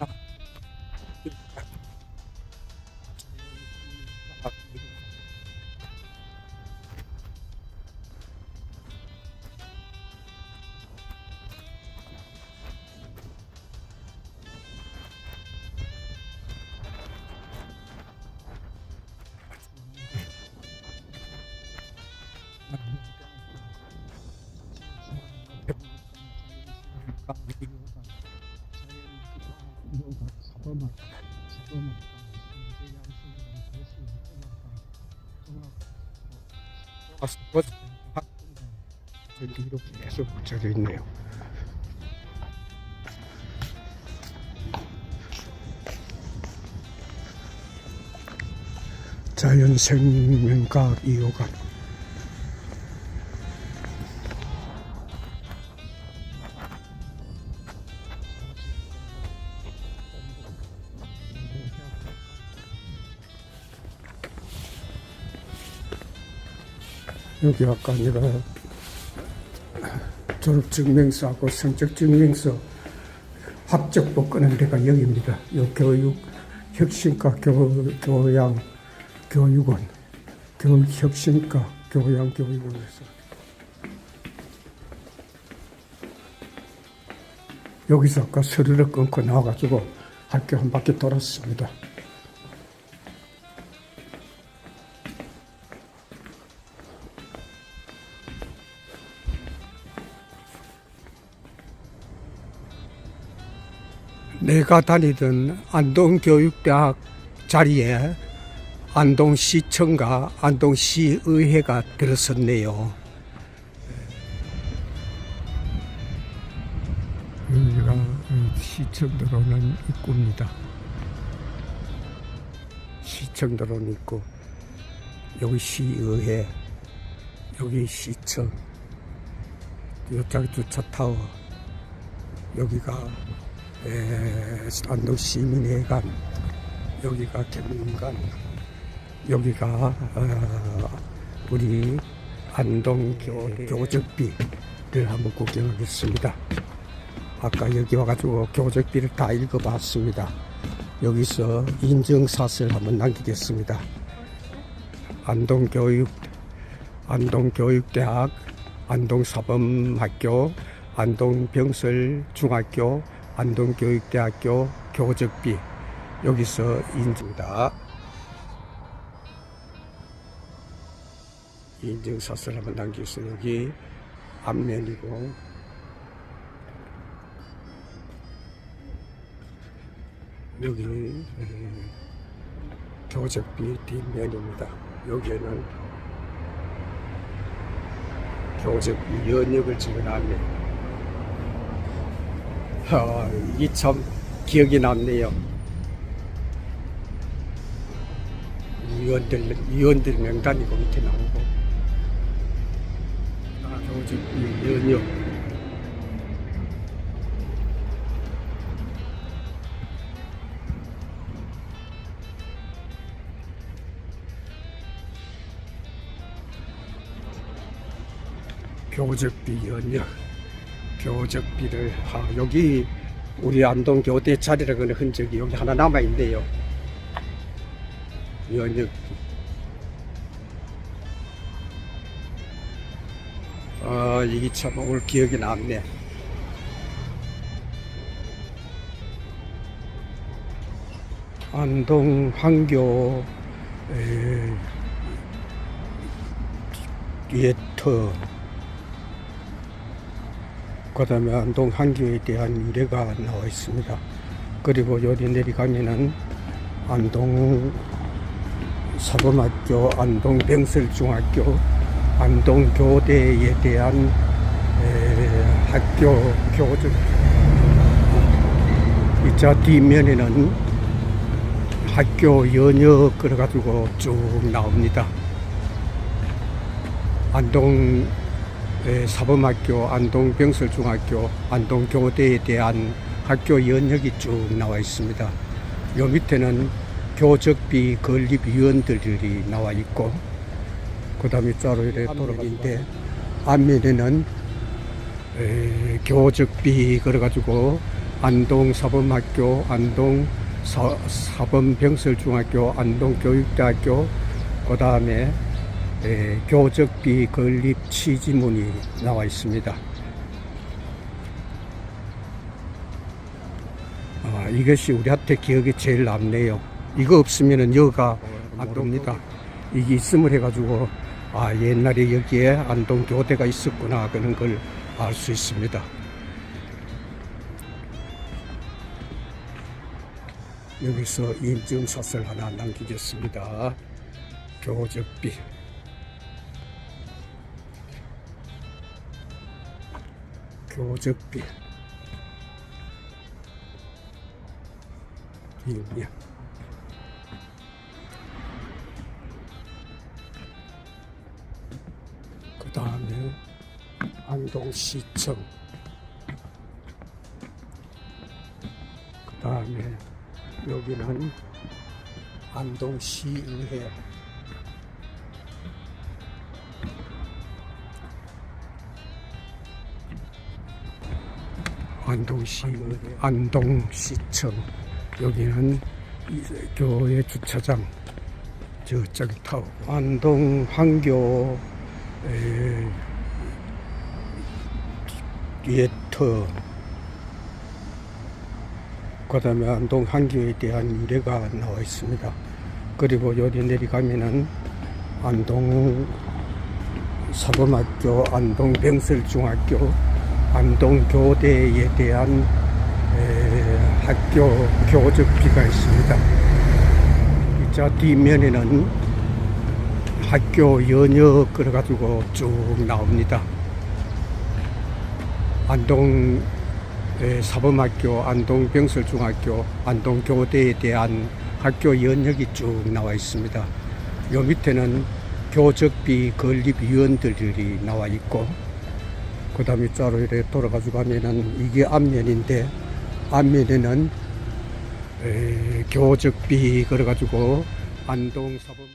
Ah. 저기 이렇게 계속 붙여져 있네요. 자연생명과학 2호관 여기 아까 내가 졸업증명서하고 성적증명서 합격簿끄는 데가 여기입니다. 요 교육 혁신과 교, 교양 교육원 교육 혁신과 교양 교육원에서 여기서 아까 서류를 끊고 나와가지고 학교 한 바퀴 돌았습니다. 내가 다니던 안동교육대학 자리에 안동시청과 안동시의회가 들어섰네요. 여기가 시청 들어오는 입구입니다. 시청 들어오는 입구. 여기 시의회, 여기 시청, 여기 주차타워, 여기가 에, 안동 시민회관, 여기가 개문관, 여기가 어, 우리 안동 교, 교적비를 한번 구경하겠습니다. 아까 여기 와가지고 교적비를 다 읽어봤습니다. 여기서 인증샷을 한번 남기겠습니다. 안동교육, 안동교육대학, 안동사범학교, 안동병설중학교, 안동교육대학교 교적비 여기서 인증다. 인증샷을 한번 남기겠습니다. 여기 앞면이고 여기 음, 교적비 뒷면입니다. 여기에는 교적비 연역을 찍어놨네 요. 아, 이게 참 기억이 남네요. 위원들, 위원들 명단이고 밑에 나오고. 아, 교적비 연역. 교적비 연역. 교적비를 아, 여기 우리 안동 교대 자리라고 하는 흔적이 여기 하나 남아 있네요. 연역. 아 이게 참 오늘 기억이 남네. 안동 황교 에, 예터 그 다음에 안동 한교에 대한 유래가 나와 있습니다. 그리고 여기 내려가면은 안동 사범학교, 안동 병설중학교, 안동 교대에 대한 에, 학교 교적 이자 뒷면에는 학교 연역 그래가지고 쭉 나옵니다. 안동 에, 사범학교, 안동병설중학교, 안동교대에 대한 학교 연역이 쭉 나와 있습니다. 요 밑에는 교적비 건립위원들이 나와 있고 그 다음에 따로 이래 돌아가는데 앞면에는 에, 교적비 그래가지고 안동 사범학교 안동 사, 사범병설중학교 안동 교육대학교 그 다음에 교적 비 건립 취지문이 나와 있습니다. 아, 이것이 우리한테 기억에 제일 남네요. 이거 없으면은 여가 안 됩니다. 이게 있음을 해가지고 아 옛날에 여기에 안동 교대가 있었구나 그런 걸 알 수 있습니다. 여기서 인증샷을 하나 남기겠습니다. 교적비 교적비. 이면 그 다음에 안동시청. 그 다음에 여기는 안동시의회 안동시 안동시청. 여기는 이- 교회 주차장. 저쪽이 타고 안동 에, 예터. 그 다음에 안동 한교에 대한 유래가 나와 있습니다. 그리고 여기 내려가면은 안동 사범학교, 안동 병설중학교, 안동 교대에 대한 에, 학교 교적비가 있습니다. 저 뒷면에는 학교 연역 그래가지고 쭉 나옵니다. 안동 에, 사범학교, 안동 병설중학교, 안동 교대에 대한 학교 연역이 쭉 나와 있습니다. 요 밑에는 교적비 건립위원들이 나와 있고, 그 다음에 따로 이렇게 돌아가지고 가면은 이게 앞면인데, 앞면에는 에, 교적비 그래가지고 안동 사범